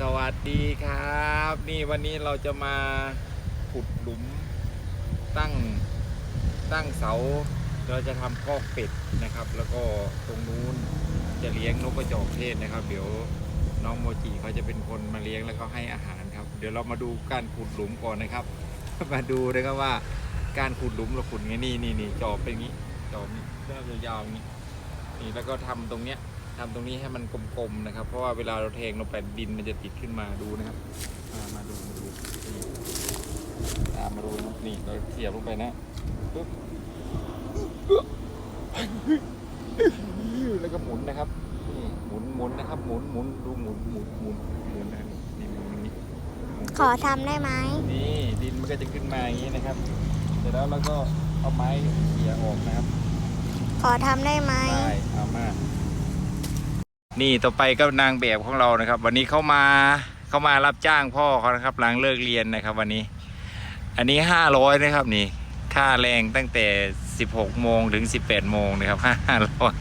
สวัสดีครับ นี่วันนี้เราจะมาขุดหลุมตั้งตั้งเสา เราจะทำคอกเป็ดนะครับ แล้วก็ตรงนู้นจะเลี้ยงนกกระจอกเทศนะครับ เดี๋ยวน้องโมจิเขาจะเป็นคนมาเลี้ยงแล้วก็ให้อาหารครับ เดี๋ยวเรามาดูการขุดหลุมก่อนนะครับ มาดูนะครับว่าการขุดหลุมเราขุดไงนี่นี่นี่จอบเป็นงี้จอบนี่เริ่มยาวๆอย่างนี้นี่แล้วก็ทำตรงเนี้ย ทำตรงนี้ให้มันกลมๆนะครับ เพราะว่าเวลาเราเทงลงไปดินมันจะติดขึ้นมาดูนะครับอ่ามาดูมาดูนี่ตามมาดูนะครับนี่เราเสียบลงไปนะปุ๊บแล้วก็หมุนนะครับนี่หมุนหมุนนะครับ หมุนหมุนดูหมุนหมุนหมุนหมุนนะครับนี่หมุนอย่างนี้หมุนขอทำได้ไหมนี่ดินมันก็จะขึ้นมาอย่างนี้นะครับ เสร็จแล้วเราก็เอาไม้เขี่ยออกนะครับ ขอทำได้ไหมได้เอามา นี่ต่อไปก็นางแบบของเรานะครับ วันนี้เขามาเขามารับจ้างพ่อเขานะครับหลังเลิกเรียนนะครับ วันนี้ อันนี้ห้าร้อยนะครับนี่ ค่าแรงตั้งแต่สิบหกโมงถึงสิบแปดโมงนะครับห้าร้อย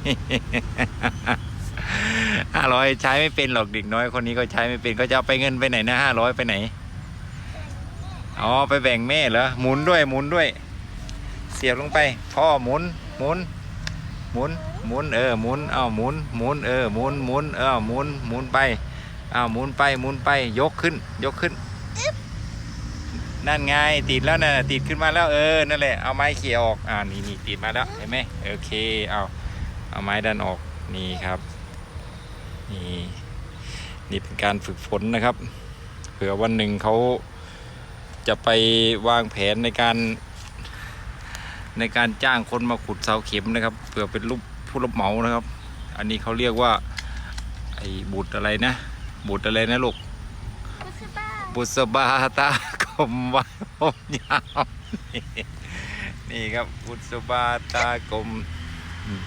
ห้าร้อยใช้ไม่เป็นหรอกเด็กน้อยคนนี้ก็ใช้ไม่เป็นก็จะเอาไปเงินไปไหนนะห้าร้อยไปไหนอ๋อไปแบ่งแม่เหรอหมุนด้วยหมุนด้วย เสียบลงไป พ่อหมุนหมุนหมุน หมุนเออหมุนเอาหมุนหมุนเออหมุนหมุนเออหมุนหมุนไปเอาหมุนไปหมุนไปยกขึ้น ยกขึ้นนั่นไงติดแล้วนะติดขึ้นมาแล้วเออนั่นแหละเอาไม้เขี่ยออกอ่านี่นี่ติดมาแล้วเห็นไหมโอเคเอาเอาไม้ดันออกนี่ครับนี่นี่เป็นการฝึกฝนนะครับ เผื่อวันหนึ่งเขาจะไปวางแผนในการ ในการจ้างคนมาขุดเสาเข็มนะครับเผื่อเป็นรูป ผู้รับเหมานะครับ อันนี้เขาเรียกว่า ไอ้บุตรอะไรนะ บุตรอะไรนะลูกบุษบาตากลมไว้ผมยาวนี่นี่ครับบุษบาตากลมอืม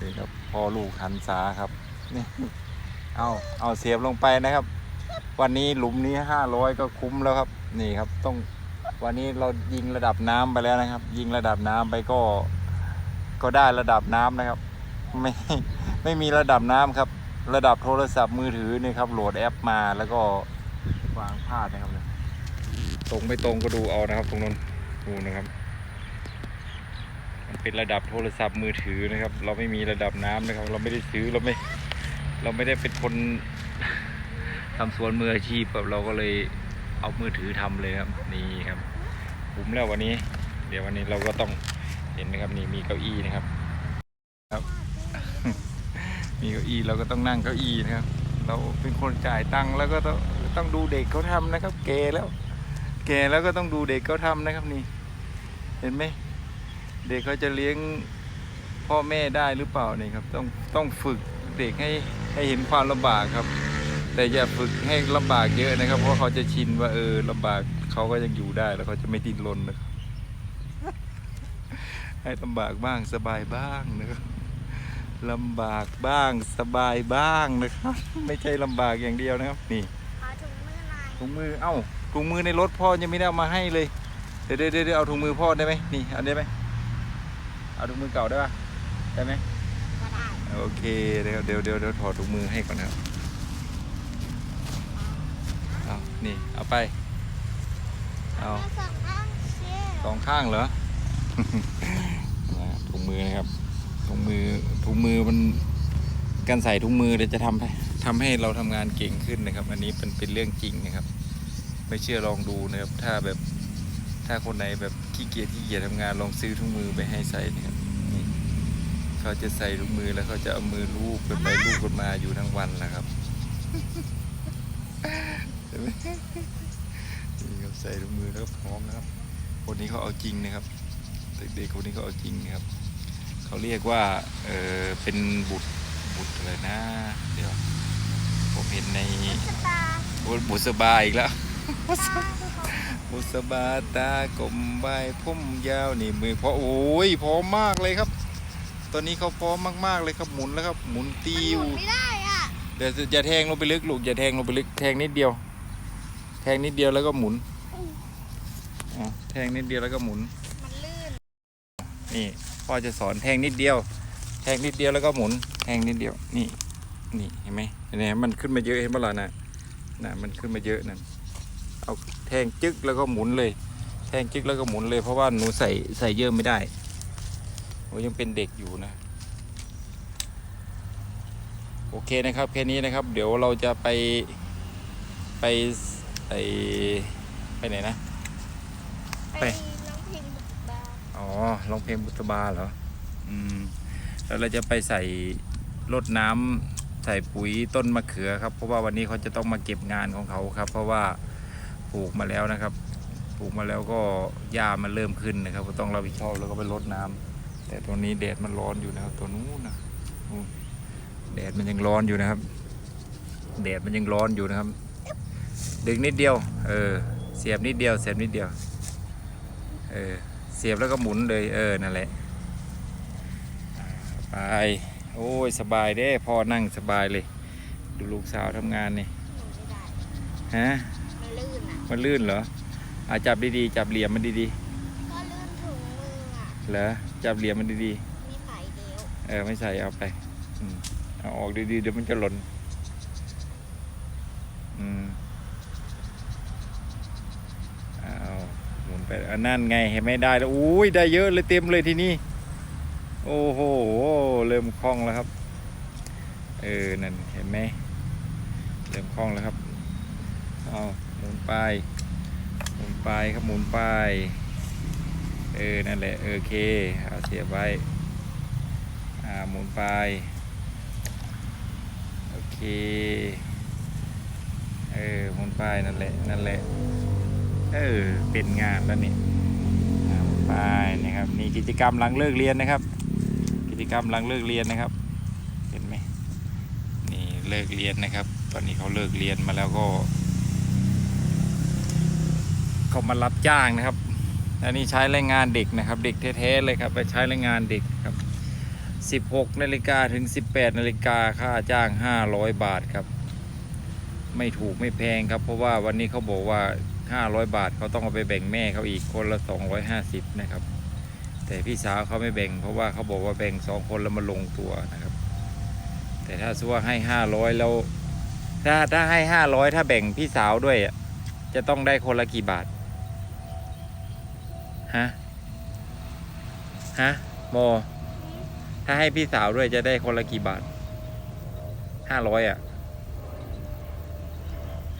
นี่ครับพ่อลูกหันษาครับนี่เอาเอาเสียบลงไปนะครับ วันนี้หลุมนี้ห้าร้อยก็คุ้มแล้วครับ นี่ครับต้องวันนี้เรายิงระดับน้ำไปแล้วนะครับ ยิงระดับน้ำไปก็ ก็ได้ระดับน้ำนะครับ ไม่ไม่มีระดับน้ำครับ ระดับโทรศัพท์มือถือนี่ครับโหลดแอปมาแล้วก็วางพาดนะครับตรงไม่ตรงก็ดูเอานะครับ ตรงนั้นดูนะครับมันเป็นระดับโทรศัพท์มือถือนะครับ เราไม่มีระดับน้ำนะครับ เราไม่ได้ซื้อเราไม่ เราไม่ได้เป็นคนทำสวนมืออาชีพแบบเราก็เลยเอามือถือทำเลยครับนี่ครับคุ้มแล้ววันนี้ เดี๋ยววันนี้เราก็ต้อง เห็นนะครับนี่มีเก้าอี้นะครับครับ มีเก้าอี้เราก็ต้องนั่งเก้าอี้นะครับ เราเป็นคนจ่ายตังค์แล้วก็ต้องต้องดูเด็กเขาทำนะครับ แกแล้ว แกแล้วก็ต้องดูเด็กเขาทำนะครับนี่ เห็นไหมเด็กเขาจะเลี้ยงพ่อแม่ได้หรือเปล่านี่ครับ ต้องต้องฝึกเด็กให้ให้เห็นความลำบากครับ แต่อย่าฝึกให้ลำบากเยอะนะครับ เพราะเขาจะชินว่าเออลำบากเขาก็ยังอยู่ได้แล้วเขาจะไม่ดิ้นรนนะครับ ให้ลำบากบ้างสบายบ้างนะครับลำบากบ้างสบายบ้างนะครับ ไม่ใช่ลำบากอย่างเดียวนะครับ นี่ขอถุงมือหน่อยถุงมือเอ้าถุงมือในรถพ่อยังไม่ได้เอามาให้เลยเดี๋ยวเดี๋ยวเดี๋ยวเอาถุงมือพ่อได้ไหมนี่เอาได้ไหมเอาถุงมือเก่าได้ปะได้ไหมก็ได้โอเคเดี๋ยวเดี๋ยวเดี๋ยวเดี๋ยวถอดถุงมือให้ก่อนนะครับเอานี่เอาไปเอาสองข้างเชี่ยสองข้างเหรอนะ ถุงมือนะครับถุงมือถุงมือมันการใส่ถุงมือเดี๋ยวจะทำให้ทำให้เราทำงานเก่งขึ้นนะครับ อันนี้เป็นเป็นเรื่องจริงนะครับ ไม่เชื่อลองดูนะครับ ถ้าแบบถ้าคนไหนแบบขี้เกียจขี้เกียจทำงานลองซื้อถุงมือไปให้ใส่นะครับนี่เขาจะใส่ถุงมือแล้วเขาจะเอามือลูบกันไปลูบกันมาอยู่ทั้งวันแหละครับเห็นไหมนี่เขาใส่ถุงมือแล้วพร้อมนะครับคนนี้เขาเอาจริงนะครับ เด็กๆคนนี้เขาเอาจริงนะครับ เขาเรียกว่าเออเป็นบุตรบุตรอะไรนะ เดี๋ยว ผมเห็นในสตาร์โอ้ยบุษบาอีกแล้วตาบุษบาตากลมใบพุ่มยาวนี่มือพอโอ้ยพร้อมมากเลยครับ ตอนนี้เขาพร้อมมากๆเลยครับหมุนแล้วครับหมุนติหวมุนไม่ได้อะเดี๋ยวอย่าแทงลงไปลึกลูกอย่าแทงลงไปลึกแทงนิดเดียว แทงนิดเดียวแล้วก็หมุนอะแทงนิดเดียวแล้วก็หมุนมันลื่น นี่พ่อจะสอนแทงนิดเดียว แทงนิดเดียวแล้วก็หมุนแทงนิดเดียวนี่นี่เห็นไหมเห็นไหมมันขึ้นมาเยอะเห็นปะล่ะนะน่ะมันขึ้นมาเยอะนั่นเอาแทงจึกแล้วก็หมุนเลย แทงจึกแล้วก็หมุนเลยเพราะว่าหนูใส่ใส่เยอะไม่ได้โอ้ยังเป็นเด็กอยู่นะโอเคนะครับแค่นี้นะครับ เดี๋ยวเราจะไปไปไอไปไหนนะ ไป ร้องเพลงบุตบาเหรอ อืม แล้วเราจะไปใส่รดน้ำใส่ปุ๋ยต้นมะเขือครับ เพราะว่าวันนี้เขาจะต้องมาเก็บงานของเขาครับ เพราะว่าปลูกมาแล้วนะครับ ปลูกมาแล้วก็หญ้ามันเริ่มขึ้นนะครับ ก็ต้องรับผิดชอบแล้วก็ไปรดน้ำแต่ตอนนี้แดดมันร้อนอยู่นะครับ ตัวนู้นนะแดดมันยังร้อนอยู่นะครับ แดดมันยังร้อนอยู่นะครับ ดึงนิดเดียว เออ เสียบนิดเดียว เสียบนิดเดียว เออ สียบแล้วก็หมุนเลยเออนั่นแหละไปโอ้ยสบายเด้พ่อนั่งสบายเลย ดูลูกสาวทำงานนี่หนูไม่ได้ฮะมันลื่นอะมันลื่นเหรออะจับดีๆจับเหลี่ยมมันดีก็ลื่นถุงมืออะๆเหรอจับเหลี่ยมมันดีมีสายเดียวๆเออไม่ใส่เอาไปอืมเอาออกดีๆเดี๋ยวมันจะหล่น อืมเอาหมุน ไปอันนั่นไงเห็นไหมได้แล้วอุ้ยได้เยอะเลยเต็มเลยทีนี้โอ้โหเริ่มคล่องแล้วครับ เออนั่นเห็นไหมเริ่มคล่องแล้วครับเอาหมุนไปหมุนไปครับหมุนไปเออนั่นแหละโอเคเอาเสียบไว้อ่าหมุนไปโอเคเออหมุนไปนั่นแหละนั่นแหละ เออเป็นงานแล้วนี่ไปนะครับนี่กิจกรรมหลังเลิกเรียนนะครับ กิจกรรมหลังเลิกเรียนนะครับ เห็นไหมนี่เลิกเรียนนะครับ ตอนนี้เขาเลิกเรียนมาแล้วก็เขามารับจ้างนะครับอันนี้ใช้แรงงานเด็กนะครับ เด็กแท้ๆเลยครับไปใช้แรงงานเด็กครับ 16นาฬิกาถึง 18นาฬิกาค่าจ้าง 500 บาทครับ ไม่ถูกไม่แพงครับ เพราะว่าวันนี้เขาบอกว่า 500 บาทเขาต้องเอาไปแบ่งแม่เขาอีกคนละ 250 นะครับ แต่พี่สาวเขาไม่แบ่ง เพราะว่าเขาบอกว่าแบ่งสองคนแล้วมาลงตัวนะครับ แต่ถ้าสมมุติว่าให้ 500 แล้ว ถ้าถ้าให้ 500 ถ้าแบ่งพี่สาวด้วยจะต้องได้คนละกี่บาทฮะฮะโมถ้าให้พี่สาวด้วยจะได้คนละกี่บาทห้าร้อยอะ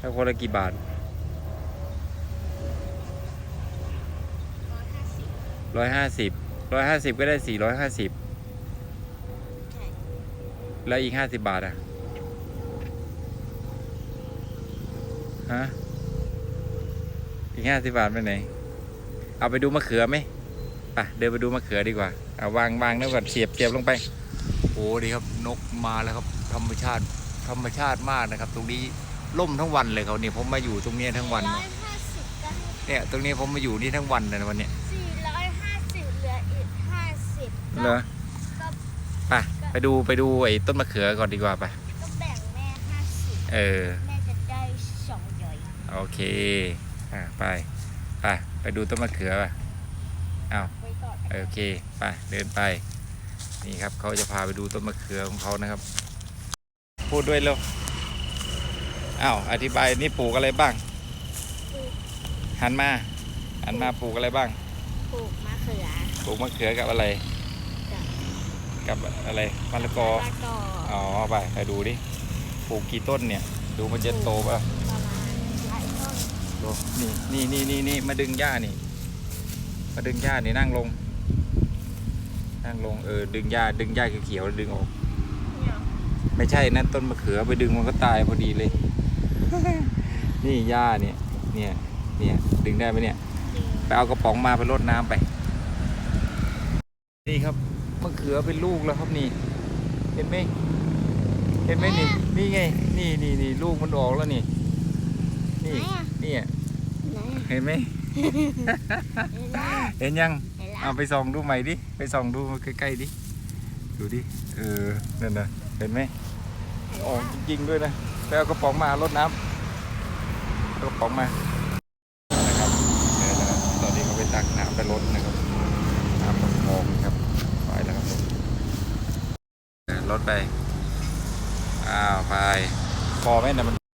ถ้าคนละกี่บาท ร้อยห้าสิบร้อยห้าสิบร้อยห้าสิบก็ได้สี่ร้อยห้าสิบใช่แล้วอีกห้าสิบบาทอะฮะอีกห้าสิบบาทไปไหน เอาไปดูมะเขือไหมไปเดินไปดูมะเขือดีกว่าเอาวางวางแล้วก่อนเสียบเสียบลงไปโอ้ดีครับนกมาแล้วครับธรรมชาติธรรมชาติมากนะครับ ตรงนี้ล่มทั้งวันเลยเขาเนี่ยผมมาอยู่ตรงเนี้ยทั้งวันร้อยห้าสิบก็ให้เนี่ยตรงนี้ผมมาอยู่นี่ทั้งวันเลยนะวันเนี้ยสี่ร้อยห้าสิบเหลืออีกห้าสิบ เหรอก็ไปไปดูไปดูไอ้ต้นมะเขือก่อนดีกว่าไปก็แบ่งแม่ห้าสิบเออ แม่จะได้สองย่อยโอเค อ่าไป ไป ไปดูต้นมะเขือไปอ้าวไว้ก่อนโอเค ไป เดินไป นี่ครับเขาจะพาไปดูต้นมะเขือของเขานะครับ พูดด้วยเร็ว อ้าว อธิบายนี่ปลูกอะไรบ้าง หันมา หันมาปลูกอะไรบ้าง ปลูกมะเขือ ปลูกมะเขือกับอะไร กับอะไรมะละกอแล้วก็อ๋อไปไปดูดิปลูกกี่ต้นเนี่ย ดูมันจะโตป่ะประมาณหลายต้นดูนี่นี่นี่นี่นี่มาดึงหญ้านี่ มาดึงหญ้านี่นั่งลง นั่งลงเออดึงหญ้าดึงหญ้าเขียวๆแล้วดึงออกเนี่ยไม่ใช่นั่นต้นมะเขือไปดึงมันก็ตายพอดีเลย นี่หญ้าเนี่ย เนี่ย เนี่ยดึงได้ไหมเนี่ยจริงไปเอากระป๋องมาไปรดน้ำไป นี่ครับ มะเขือเป็นลูกแล้วครับนี่ เห็นไหมเห็นไหมนี่ นี่ไง นี่นี่นี่ลูกมันออกแล้วนี่ นี่นี่อะไหนเห็นไหมอะเห็นแล้วเห็นยังเห็นแล้วเอาไปส่องดูใหม่ดิ ไปส่องดูใกล้ๆดิ ดูดิ เออ นั่นนะเห็นไหมออกจริงๆด้วยนะไปเอากระป๋องมารดน้ำเอากระป๋องมานะครับเดี๋ยวนะครับตอนนี้เขาไปตักน้ำไปรดนะครับ น้ำมันมองครับไปแล้วครับเออรถ ไป อ้าว ไป พอไหมนะมัน